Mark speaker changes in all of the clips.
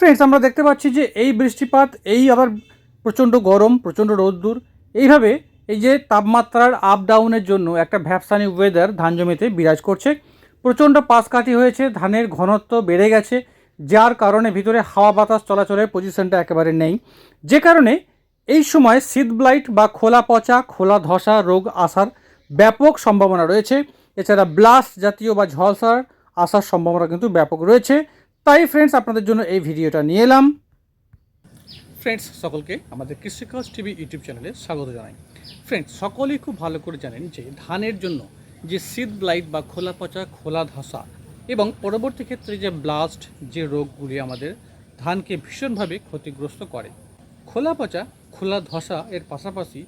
Speaker 1: Friends আমরা দেখতে পাচ্ছি যে এই বৃষ্টিপাত, এই আবার প্রচণ্ড গরম, প্রচণ্ড রোদ্দুর, এইভাবে এই যে তাপমাত্রার আপ ডাউনের জন্য একটা ভ্যাপসানি ওয়েদার ধান জমিতে বিরাজ করছে। প্রচণ্ড পাশকাঠি হয়েছে, ধানের ঘনত্ব বেড়ে গেছে, যার কারণে ভিতরে হাওয়া বাতাস চলাচলের পজিশনটা একেবারে নেই। যে কারণে এই সময় শীত ব্লাইট বা খোলা পচা, খোলা ধসা রোগ আসার ব্যাপক সম্ভাবনা রয়েছে। এছাড়া ব্লাস্ট জাতীয় বা ঝলসার আসার সম্ভাবনা কিন্তু ব্যাপক রয়েছে। তাই ফ্রেন্ডস আপনাদের জন্য এই ভিডিওটা নিয়ে এলাম। ফ্রেন্ডস সকলকে আমাদের কৃষিকাজ টিভি ইউটিউব চ্যানেলে স্বাগত জানাই। ফ্রেন্ডস সকলেই খুব ভালো করে জানেন যে ধানের জন্য যে শীত ব্লাইট বা খোলা পচা, খোলা ধসা এবং পরবর্তী ক্ষেত্রে যে ব্লাস্ট যে রোগগুলি আমাদের ধানকে ভীষণভাবে ক্ষতিগ্রস্ত করে। খোলা পচা, খোলা ধসা এর পাশাপাশি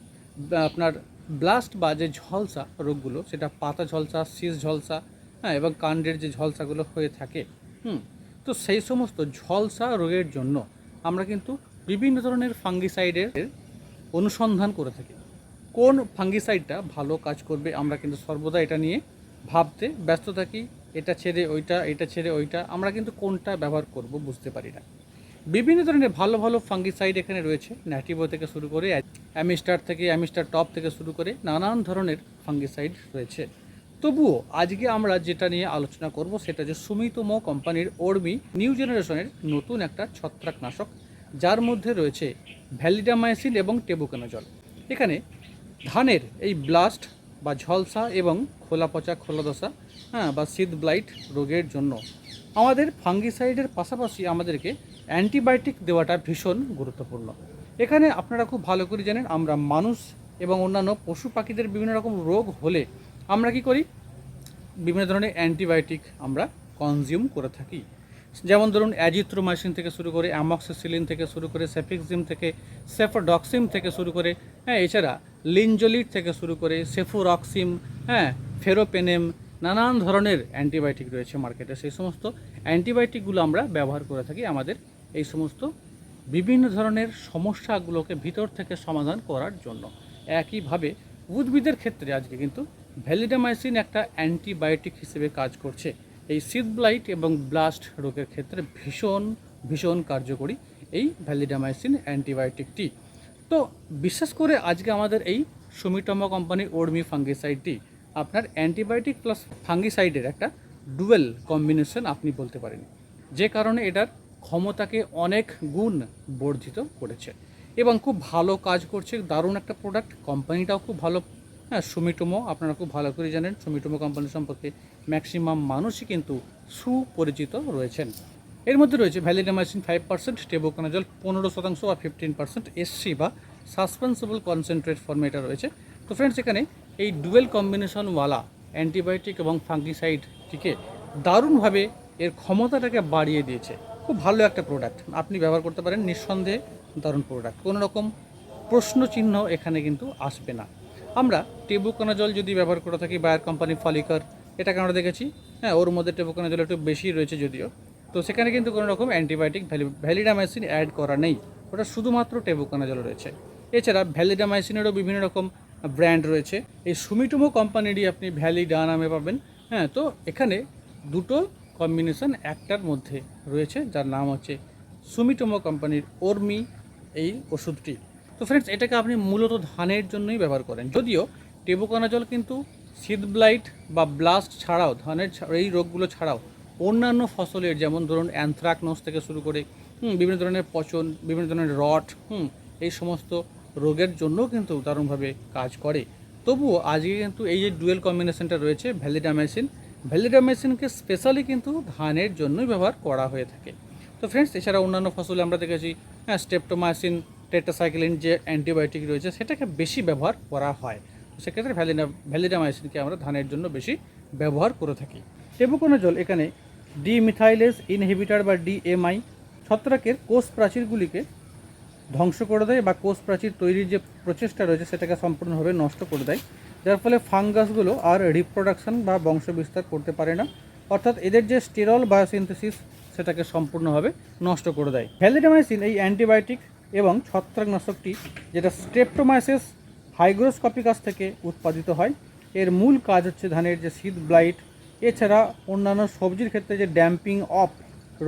Speaker 1: আপনার ব্লাস্ট বা যে ঝলসা রোগগুলো, সেটা পাতা ঝলসা, শীষ ঝলসা হ্যাঁ এবং কাণ্ডের যে ঝলসাগুলো হয়ে থাকে, হুম তো সেই সমস্ত ঝলসা রোগের জন্য আমরা কিন্তু বিভিন্ন ধরনের ফাঙ্গিসাইডের অনুসন্ধান করে থাকি। কোন ফাঙ্গিসাইডটা ভালো কাজ করবে আমরা কিন্তু সর্বদা এটা নিয়ে ভাবতে ব্যস্ত থাকি, এটা ছেড়ে ওইটা, এটা ছেড়ে ওইটা, আমরা কিন্তু কোনটা ব্যবহার করব বুঝতে পারি না। বিভিন্ন ধরনের ভালো ভালো ফাঙ্গিসাইড এখানে রয়েছে ন্যাটিভো থেকে শুরু করে অ্যামিস্টার থেকে, অ্যামিস্টার টপ থেকে শুরু করে নানান ধরনের ফাঙ্গিসাইড রয়েছে। তবুও আজকে আমরা যেটা নিয়ে আলোচনা করব সেটা যে সুমিতোমো কোম্পানির ওর্মি নিউ জেনারেশনের নতুন একটা ছত্রাকনাশক, যার মধ্যে রয়েছে ভ্যালিডামাইসিন এবং টেবুকানোজল। এখানে ধানের এই ব্লাস্ট বা ঝলসা এবং খোলা পচা খোলাদশা হ্যাঁ বা শীত ব্লাইট রোগের জন্য আমাদের ফাঙ্গিসাইডের পাশাপাশি আমাদেরকে অ্যান্টিবায়োটিক দেওয়াটা ভীষণ গুরুত্বপূর্ণ। এখানে আপনারা খুব ভালো করে জানেন, আমরা মানুষ এবং অন্যান্য পশু পাখিদের বিভিন্ন রকম রোগ হলে আমরা কি করি? বিভিন্ন ধরনের অ্যান্টিবায়োটিক আমরা কনজিউম করে থাকি। যেমন ধরুন অ্যাজিথ্রোমাইসিন থেকে শুরু করে অ্যামক্সিসিলিন থেকে শুরু করে সেফিক্সিম থেকে সেফোডক্সিম থেকে শুরু করে হ্যাঁ এছাড়া লিনজোলিট থেকে শুরু করে সেফোরক্সিম হ্যাঁ ফেরোপেনেম নানান ধরনের অ্যান্টিবায়োটিক রয়েছে মার্কেটে। সেই সমস্ত অ্যান্টিবায়োটিকগুলো আমরা ব্যবহার করে থাকি আমাদের এই সমস্ত বিভিন্ন ধরনের সমস্যাগুলোকে ভিতর থেকে সমাধান করার জন্য। একইভাবে উদ্ভিদের ক্ষেত্রে আজকে কিন্তু ভ্যালিডামাইসিন একটা অ্যান্টিবায়োটিক হিসেবে কাজ করছে। এই সিড ব্লাইট এবং ব্লাস্ট রোগের ক্ষেত্রে ভীষণ ভীষণ কার্যকরী এই ভ্যালিডামাইসিন অ্যান্টিবায়োটিকটি। তো বিশেষ করে আজকে আমাদের এই সুমিটমা কোম্পানির ওর্মি ফাঙ্গিসাইডটি, আপনার অ্যান্টিবায়োটিক প্লাস ফাঙ্গিসাইডের একটা ডুয়েল কম্বিনেশন আপনি বলতে পারেন, যে কারণে এটার ক্ষমতাকে অনেক গুণ বর্ধিত করেছে। এবং খুব ভালো কাজ করছে, দারুণ একটা প্রোডাক্ট, কোম্পানিটাও খুব ভালো হ্যাঁ সুমিটোমো আপনারা খুব ভালো করে জানেন, সুমিটোমো কোম্পানি সম্পর্কে ম্যাক্সিমাম মানুষই কিন্তু সুপরিচিত রয়েছেন। এর মধ্যে রয়েছে ভ্যালিডামাইসিন ফাইভ পার্সেন্ট টেবোকানাজল পনেরো শতাংশ বা ফিফটিন পার্সেন্ট এসসি বা সাসপেন্সেবল কনসেন্ট্রেট ফর্মে এটা রয়েছে। তো ফ্রেন্ডস এখানে এই ডুয়েল কম্বিনেশনওয়ালা অ্যান্টিবায়োটিক এবং ফাঙ্গিসাইডটিকে দারুণভাবে এর ক্ষমতাটাকে বাড়িয়ে দিয়েছে। খুব ভালো একটা প্রোডাক্ট আপনি ব্যবহার করতে পারেন, নিঃসন্দেহে দারুণ প্রোডাক্ট কোনো রকম প্রশ্ন চিহ্ন এখানে কিন্তু আসবে না। আমরা টেবুকানা জল যদি ব্যবহার করে থাকি, বায়ার কোম্পানি ফলিকার, এটাকে আমরা দেখেছি। হ্যাঁ ওর মধ্যে টেবুকানা জল একটু বেশি রয়েছে যদিও। তো সেখানে কিন্তু কোনো রকম অ্যান্টিবায়োটিক ভ্যালি, ভ্যালিডামাইসিন অ্যাড করা নেই। ওটা শুধুমাত্র টেবুকানাজল রয়েছে। এছাড়া ভ্যালিডামাইসিনেরও বিভিন্ন রকম ব্র্যান্ড রয়েছে। এই সুমিটুমো কোম্পানিরই আপনি ভ্যালিডা নামে পাবেন। হ্যাঁ তো এখানে দুটো কম্বিনেশন একটার মধ্যে রয়েছে, যার নাম হচ্ছে সুমিটোমো কোম্পানির ওর্মি, এই ওষুধটি। তো ফ্রেন্ডস এটাকে আপনি মূলত ধানের জন্যই ব্যবহার করেন। যদিও টেবোকানাজল কিন্তু শীত ব্লাইট বা ব্লাস্ট ছাড়াও, ধানের এই রোগগুলো ছাড়াও অন্যান্য ফসলের, যেমন ধরুন অ্যানথ্রাকনোস থেকে শুরু করে বিভিন্ন ধরনের পচন, বিভিন্ন ধরনের রট হুম, এই সমস্ত রোগের জন্যও কিন্তু দারুণভাবে কাজ করে। তবুও আজকে কিন্তু এই যে ডুয়েল কম্বিনেশনটা রয়েছে ভ্যালিডামাইসিন ভ্যালিডামাইসিনকে স্পেশালি কিন্তু ধানের জন্যই ব্যবহার করা হয়ে থাকে। তো ফ্রেন্ডস এছাড়া অন্যান্য ফসলে আমরা দেখেছি হ্যাঁ স্টেপটোমাইসিন টেট্রাসাইক্লিন যে অ্যান্টিবায়োটিক রয়েছে, সেটাকে বেশি ব্যবহার করা হয়। সেক্ষেত্রে ভ্যালিডা ভ্যালিডামাইসিনকে আমরা ধানের জন্য বেশি ব্যবহার করে থাকি। টেবুকোনাজল এখানে ডিমিথাইলেস ইনহিবিটার বা ডিএমআই ছত্রাকের কোষ প্রাচীরগুলিকে ধ্বংস করে দেয় বা কোষ প্রাচীর তৈরির যে প্রচেষ্টা রয়েছে, সেটাকে সম্পূর্ণভাবে নষ্ট করে দেয়। যার ফলে ফাঙ্গাসগুলো আর রিপ্রোডাকশন বা বংশ বিস্তার করতে পারে না। অর্থাৎ এদের যে স্টেরল বায়োসিনথেসিস, সেটাকে সম্পূর্ণভাবে নষ্ট করে দেয়। ভ্যালিডামাইসিন এই অ্যান্টিবায়োটিক এবং ছত্রাকনাশকটি, যেটা স্ট্রেপ্টোমাইসিস হাইগ্রোস্কপিকাস থেকে উৎপাদিত হয়। এর মূল কাজ হচ্ছে ধানের যে শীত ব্লাইট এছাড়া অন্যান্য সবজির ক্ষেত্রে যে ড্যাম্পিং অফ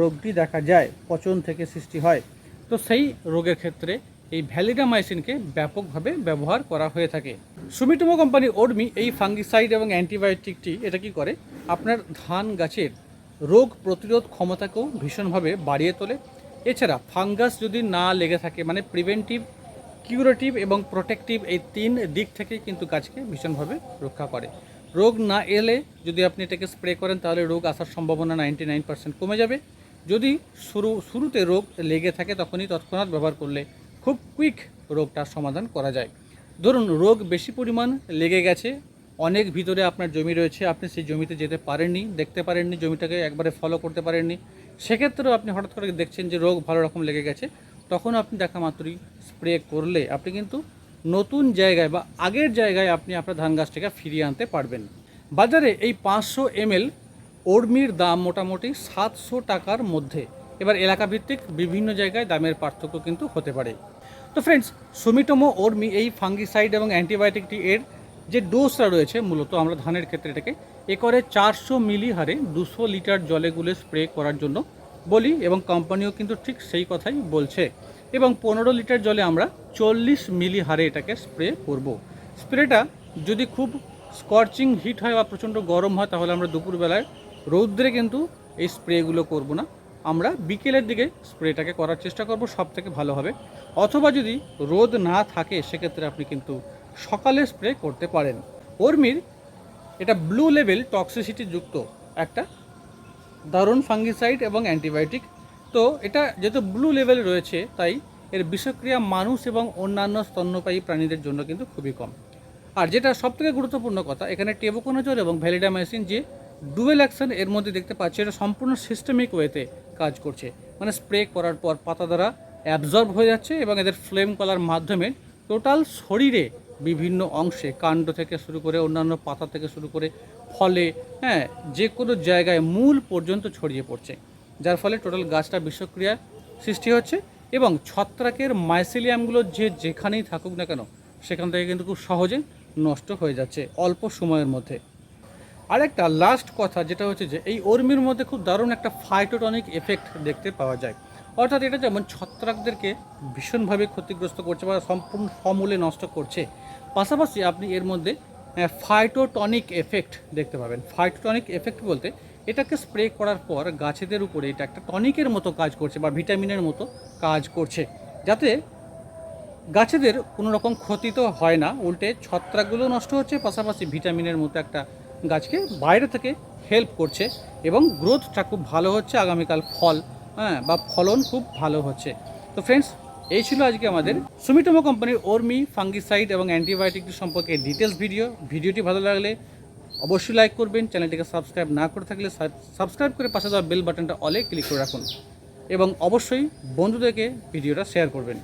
Speaker 1: রোগটি দেখা যায়, পচন থেকে সৃষ্টি হয়। তো সেই রোগের ক্ষেত্রে এই ভ্যালিডামাইসিনকে ব্যাপকভাবে ব্যবহার করা হয়ে থাকে। সুমিটোমো কোম্পানি ওর্মি এই ফাঙ্গিসাইড এবং অ্যান্টিবায়োটিকটি, এটা কি করে? আপনার ধান গাছের রোগ প্রতিরোধ ক্ষমতাকেও ভীষণভাবে বাড়িয়ে তোলে। এছাড়া ফাঙ্গাস যদি না লেগে থাকে মানে প্রিভেন্টিভ কিউরেটিভ এবং প্রোটেক্টিভ এই তিন দিক থেকে কিন্তু গাছকে ভীষণভাবে রক্ষা করে। রোগ না এলে যদি আপনি এটাকে স্প্রে করেন, তাহলে রোগ আসার সম্ভাবনা নাইনটি নাইন পার্সেন্ট কমে যাবে। যদি শুরু, শুরুতে রোগ লেগে থাকে, তখনই তৎক্ষণাৎ ব্যবহার করলে খুব কুইক রোগটার সমাধান করা যায়। ধরুন, রোগ বেশি পরিমাণ লেগে গেছে অনেক ভিতরে আপনার জমি রয়েছে, আপনি সেই জমিতে যেতে পারেননি, দেখতে পারেননি, জমিটাকে একবারে ফলো করতে পারেননি। সেক্ষেত্রেও আপনি হঠাৎ করে দেখছেন যে রোগ ভালো রকম লেগে গেছে, তখন আপনি দেখা মাত্রই স্প্রে করলে আপনি কিন্তু নতুন জায়গায় বা আগের জায়গায় আপনি আপনার ধান গাছটাকে ফিরিয়ে আনতে পারবেন। বাজারে এই পাঁচশো এমএল ওর্মির দাম মোটামুটি সাতশো টাকার মধ্যে। এবার এলাকা ভিত্তিক বিভিন্ন জায়গায় দামের পার্থক্য কিন্তু হতে পারে। তো ফ্রেন্ডস সুমিটোমো ওর্মি এই ফাঙ্গিসাইড এবং অ্যান্টিবায়োটিকটি এর যে ডোজটা রয়েছে মূলত আমরা ধানের ক্ষেত্রে এটাকে একরে চারশো মিলি হারে দুশো লিটার জলে গুলে স্প্রে করার জন্য বলি এবং কোম্পানিও কিন্তু ঠিক সেই কথাই বলছে। এবং পনেরো লিটার জলে আমরা চল্লিশ মিলি হারে এটাকে স্প্রে করব। স্প্রেটা যদি খুব স্কর্চিং হিট হয় বা প্রচণ্ড গরম হয় তাহলে আমরা দুপুরবেলায় রৌদ্রে কিন্তু এই স্প্রেগুলো করব না। আমরা বিকেলের দিকে স্প্রেটাকে করার চেষ্টা করব সব থেকে ভালো হবে। অথবা যদি রোদ না থাকে, সেক্ষেত্রে আপনি কিন্তু সকালে স্প্রে করতে পারেন। কর্মীর এটা ব্লু লেভেল টক্সিসিটি যুক্ত একটা দারুণ ফাঙ্গিসাইড এবং অ্যান্টিবায়োটিক তো এটা যেহেতু ব্লু লেভেল রয়েছে, তাই এর বিষক্রিয়া মানুষ এবং অন্যান্য স্তন্যপায়ী প্রাণীদের জন্য কিন্তু খুবই কম। আর যেটা সবথেকে গুরুত্বপূর্ণ কথা, এখানে টেবোকোনাজল এবং ভ্যালিডামাইসিন যে ডুয়েল অ্যাকশন এর মধ্যে দেখতে পাচ্ছি, এটা সম্পূর্ণ সিস্টেমিক ওয়েতে কাজ করছে। মানে স্প্রে করার পর পাতা দ্বারা অ্যাবজর্ব হয়ে যাচ্ছে এবং এদের ফ্লেম কলার মাধ্যমে টোটাল শরীরে বিভিন্ন অংশে কাণ্ড থেকে শুরু করে, অন্যান্য পাতা থেকে শুরু করে ফলে হ্যাঁ যে কোনো জায়গায় মূল পর্যন্ত ছড়িয়ে পড়ছে। যার ফলে টোটাল গাছটা বিষক্রিয়া সৃষ্টি হচ্ছে এবং ছত্রাকের মাইসিলিয়ামগুলো যে যেখানেই থাকুক না কেন, সেখান থেকে কিন্তু খুব সহজে নষ্ট হয়ে যাচ্ছে অল্প সময়ের মধ্যে। আরেকটা লাস্ট কথা, যেটা হচ্ছে যে এই অর্মির মধ্যে খুব দারুণ একটা ফাইটোটনিক এফেক্ট দেখতে পাওয়া যায়। অর্থাৎ এটা যেমন ছত্রাকদেরকে ভীষণভাবে ক্ষতিগ্রস্ত করছে বা সম্পূর্ণ সমূলে নষ্ট করছে, পাশাপাশি আপনি এর মধ্যে ফাইটোটনিক এফেক্ট দেখতে পাবেন। ফাইটোটনিক এফেক্ট বলতে এটাকে স্প্রে করার পর গাছেদের উপরে এটা একটা টনিকের মতো কাজ করছে বা ভিটামিনের মতো কাজ করছে। যাতে গাছেদের কোনো রকম ক্ষতি তো হয় না, উল্টে ছত্রাকগুলো নষ্ট হচ্ছে, পাশাপাশি ভিটামিনের মতো একটা গাছকে বাইরে থেকে হেল্প করছে এবং গ্রোথটা খুব ভালো হচ্ছে, আগামীকাল ফল হ্যাঁ বা ফলন খুব ভালো হচ্ছে। তো ফ্রেন্ডস এই ছিল আজকে আমাদের সুমিটোমো কোম্পানির ওরমি ফাঙ্গিসাইড এবং অ্যান্টিবায়োটিক সম্পর্কে ডিটেলস ভিডিও ভিডিওটি ভালো লাগলে অবশ্যই লাইক করবেন। চ্যানেলটিকে সাবস্ক্রাইব না করে থাকলে সাবস্ক্রাইব করে পাশে দেওয়া বেল বাটনটা অলে ক্লিক করে রাখুন। এবং অবশ্যই বন্ধুদেরকে ভিডিওটা শেয়ার করবেন।